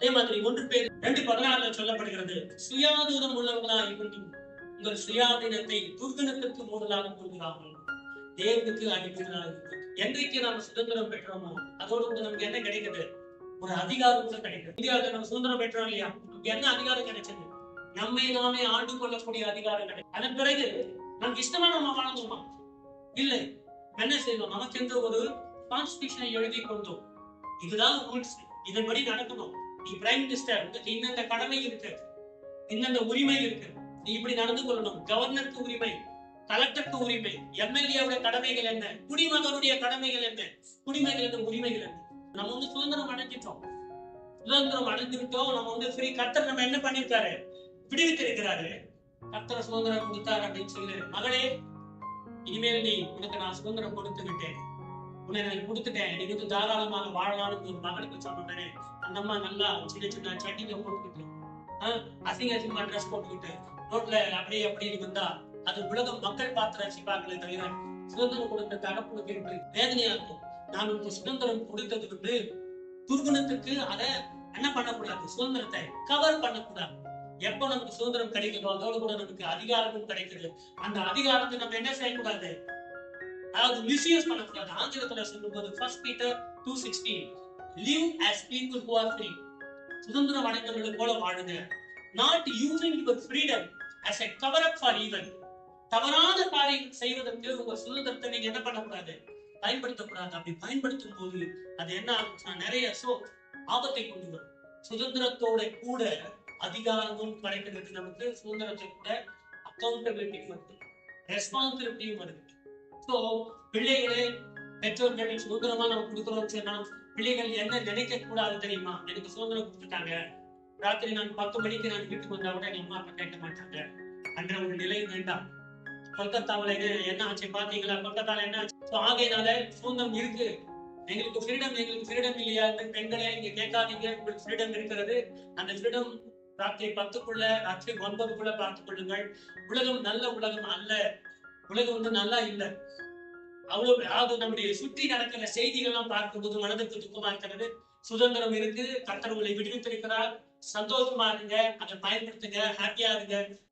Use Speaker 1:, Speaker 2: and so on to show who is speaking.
Speaker 1: அதே மாதிரி ஒன்று பேர் ரெண்டு பதினாறுல சொல்லப்படுகிறது. சுயாதீனம் உள்ளவர்களாக இருந்தும் உங்கள் சுயாதீனத்தை துர்குணத்திற்கு மூடலாக கூறுகிறார்கள். தேவனுக்கு அடிப்பதாக என்றைக்கு நாம சுதந்திரம் பெற்றோமோ அதோடு நமக்கு என்ன கிடைக்குது? ஒரு அதிகாரம் கூட கிடைக்குது. இந்தியாவுக்கு நம்ம சுதந்திரம் பெற்றோம் இல்லையா? நமக்கு என்ன அதிகாரம் கிடைச்சது? நம்மை நாமே ஆண்டு கொள்ளக்கூடிய அதிகாரம் கிடைக்கும் அதன் பிறகு நமக்கு இஷ்டமா நம்ம வாழ்ந்தோமா இல்லை. என்ன செய்வோம்? நமக்கு எந்த ஒரு கான்ஸ்டியூஷனை எழுதி கொண்டோம். இதுதான் ரூல்ஸ். இதன்படி நடக்கணும். நீ பிரைம் மினிஸ்டர் உங்களுக்கு இந்தந்த கடமை இருக்கு. இந்தந்த உரிமை இருக்கு. நீ இப்படி நடந்து கொள்ளணும். கவர்னருக்கு உரிமை கலெக்டருக்கு உரிமை எம்எல்ஏவுடைய கடமைகள் என்ன? குடிமகனுடைய கடமைகள் என்ன? குடிமைகள் என்ன உரிமைகள் என்ன? நம்ம வந்து சுதந்திரம் அடைஞ்சிட்டோம். சுதந்திரம் அடைஞ்சிருக்கோம் நம்ம வந்து ஃப்ரீ கத்தர் நம்ம என்ன பண்ணிருக்காரு விடுவித்திருக்கிறாரு. கர்த்தர் சுதந்திரம் கொடுத்தாரு அப்படின்னு சொல்லி. மகளே இனிமேல் நீ உனக்கு நான் சுதந்திரம் கொடுத்து விட்டேன் உன்னை நான் கொடுத்துட்டேன். நீ வந்து தாராளமாக வாழலாம்னு ஒரு மகளுக்கு சொன்னே அந்த அம்மா நல்லா சின்ன சின்ன சட்டிங்க போட்டுக்கிட்டு அசிங்க அசிங்கமா ட்ரெஸ் போட்டுக்கிட்டு ரோட்ல அப்படியே அப்படியே வந்தா அது உலகம் மக்கள் பார்த்து ரசிப்பாங்களே தவிர சுதந்திரம் கொடுத்த தகப்புக்கு என்று வேதனையா இருக்கும். நான் உனக்கு சுதந்திரம் கொடுத்தது வந்து துர்குணத்துக்கு அதை என்ன பண்ணக்கூடாது? சுதந்திரத்தை கவர் பண்ணக்கூடாது. எப்போ நமக்கு சுதந்திரம் கிடைக்கிறதோ அதோடு கூட நமக்கு அதிகாரமும் கிடைக்கிறது. அந்த அதிகாரத்தை நம்ம என்ன செய்யக்கூடாது? அதாவது மிஸ்யூஸ் பண்ணக்கூடாது ஆங்கிலத்துல சொல்லும்போது first Peter two sixteen live as people who are free சுதந்திரம் அடைந்தவர்கள் போல வாழுங்க. Not using your freedom as a cover up for evil தவறான காரியம் செய்வதற்கு உங்க சுதந்திரத்தை நீங்க என்ன பண்ணக்கூடாது? பயன்படுத்தக்கூடாது. அப்படி பயன்படுத்தும் போது அது என்ன ஆகும்னா நிறைய சோ ஆபத்தை கொண்டு வரும். சுதந்திரத்தோட கூட அதிகாரமும் கிடைக்கிறது நமக்கு சுதந்திரத்தை கூட அக்கௌண்டபிலிட்டி வருது. ரெஸ்பான்சிபிலிட்டியும் வருது. பிள்ளைகளே பெற்றோர்கள் சுதந்திரமா நம்ம கொடுக்குறோம் சொன்னா பிள்ளைகள் என்ன நினைக்க கூடாது தெரியுமா? எனக்கு சுதந்திரம் கொடுத்துட்டாங்க. ராத்திரி நான் பத்து மணிக்கு நான் வீட்டுக்கு வந்தா கூட எங்க அம்மா அப்பா கேட்க மாட்டாங்க. அன்ற ஒரு நிலை வேண்டாம். கொல்கத்தாவில என்ன ஆச்சு பாத்தீங்களா? கொல்கத்தால என்ன ஆச்சு? ஆகையினால சுதந்திரம் இருக்கு. எங்களுக்கு ஃப்ரீடம் எங்களுக்கு ஃப்ரீடம் இல்லையா? பெண்களே இங்க கேட்காதீங்க. உங்களுக்கு ஃப்ரீடம் இருக்கிறது. அந்த ஃப்ரீடம் ராத்திரி பத்துக்குள்ள ராத்திரி ஒன்பதுக்குள்ள பார்த்துக் கொள்ளுங்கள். உலகம் நல்ல உலகம் அல்ல. உலகம் வந்து நல்லா இல்லை. அவ்வளவு அதாவது நம்முடைய சுற்றி நடக்கிற செய்திகள்லாம் பார்க்கும்போது மனதுக்கு துக்கமா இருக்கிறது. சுதந்திரம் இருக்கு கர்த்தர் உங்களை விடுவித்திருக்கிறார். சந்தோஷமா இருங்க. அதை பயன்படுத்துங்க. ஹாப்பியா இருங்க.